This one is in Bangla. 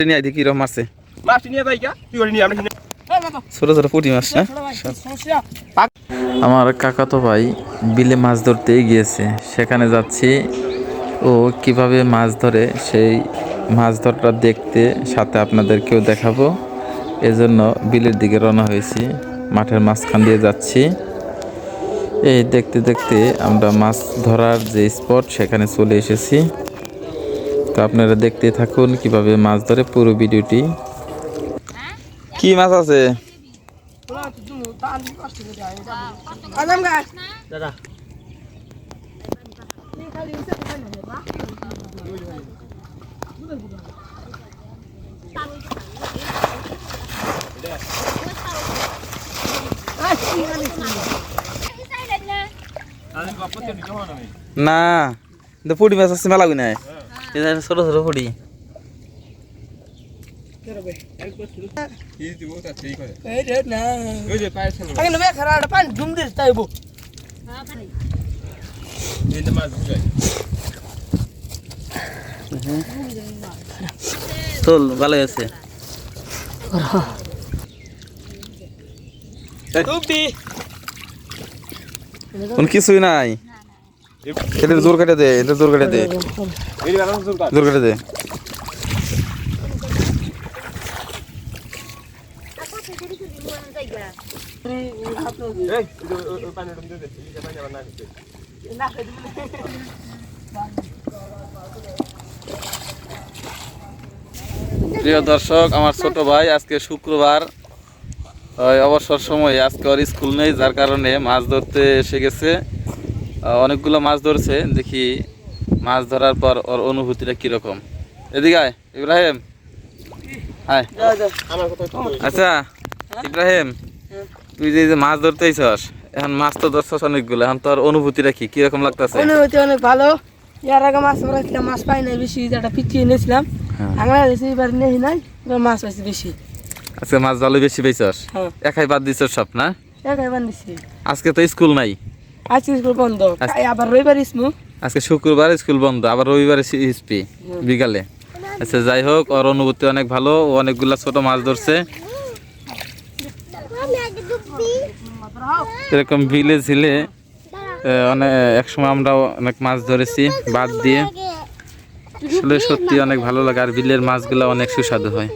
নিয়ে আছে আমরা কিনে ছোট ছোট পুঁটি মাছ হ্যাঁ? আমার কাকাতো ভাই বিলে মাছ ধরতে গিয়েছে। সেখানে যাচ্ছি ও কীভাবে মাছ ধরে সেই মাছ ধরাটা দেখতে সাথে আপনাদেরকেও দেখাবো। এজন্য বিলের দিকে রওনা হয়েছি মাঠের মাঝখান দিয়ে যাচ্ছি। এই দেখতে দেখতে আমরা মাছ ধরার যে স্পট সেখানে চলে এসেছি। তো আপনারা দেখতে থাকুন কীভাবে মাছ ধরে পুরো ভিডিওটি। কি মাছ আছে? দাদা আমি বাপা তে দিতে হয় না আমি না কিন্তু পুঁটি মাছ আছে মেলা নাই। এটা ছোট ছোট ধরে চল ভালো আছে। কিছুই নাই। এটা জোর কেটে দে এটা জোর কেটে দে। সুর কাট দে। প্রিয় দর্শক, আমার ছোট ভাই আজকে শুক্রবার অবসর সময় আজকে ওর স্কুল নেই, যার কারণে মাছ ধরতে এসে গেছে। অনেকগুলো মাছ ধরছে দেখি মাছ ধরার পর ওর অনুভূতিটা কীরকম। এদিকে আয় ইব্রাহিম। আয়। আচ্ছা ইব্রাহিম তুই যে মাছ ধরতে আইছস এখন মাছ তো ধরছস অনেকগুলো এখন তোর অনুভূতিটা কি? কীরকম লাগতেছে? অনুভূতি অনেক ভালো। ইয়ার আগে মাছ মারাছিলাম মাছ পাই নাই বেশি যেটা পিছিয়ে এনেছিলাম। হ্যাঁ। আংলা এবার নেই নাই মাছ পাইছি বেশি। আজকে মাছ ভালো বেশি পেয়েছস হ্যাঁ। একাই বাদ দিছস সব না? একাই বান্ধিছি আজকে তো স্কুল নাই। আজকে স্কুল বন্ধ। আবার রবিবার ইসমু আজকে শুক্রবার স্কুল বন্ধ আবার রবিবার হিসপি বিকালে। আচ্ছা যাই হোক ওর অনুভূতি অনেক ভালো ও অনেকগুলা ছোট মাছ ধরছে। এরকম বিলে ঝিলে অনেক একসময় আমরা অনেক মাছ ধরেছি বাদ দিয়ে। আসলে সত্যি অনেক ভালো লাগে আর বিলের মাছগুলো অনেক সুস্বাদু হয়।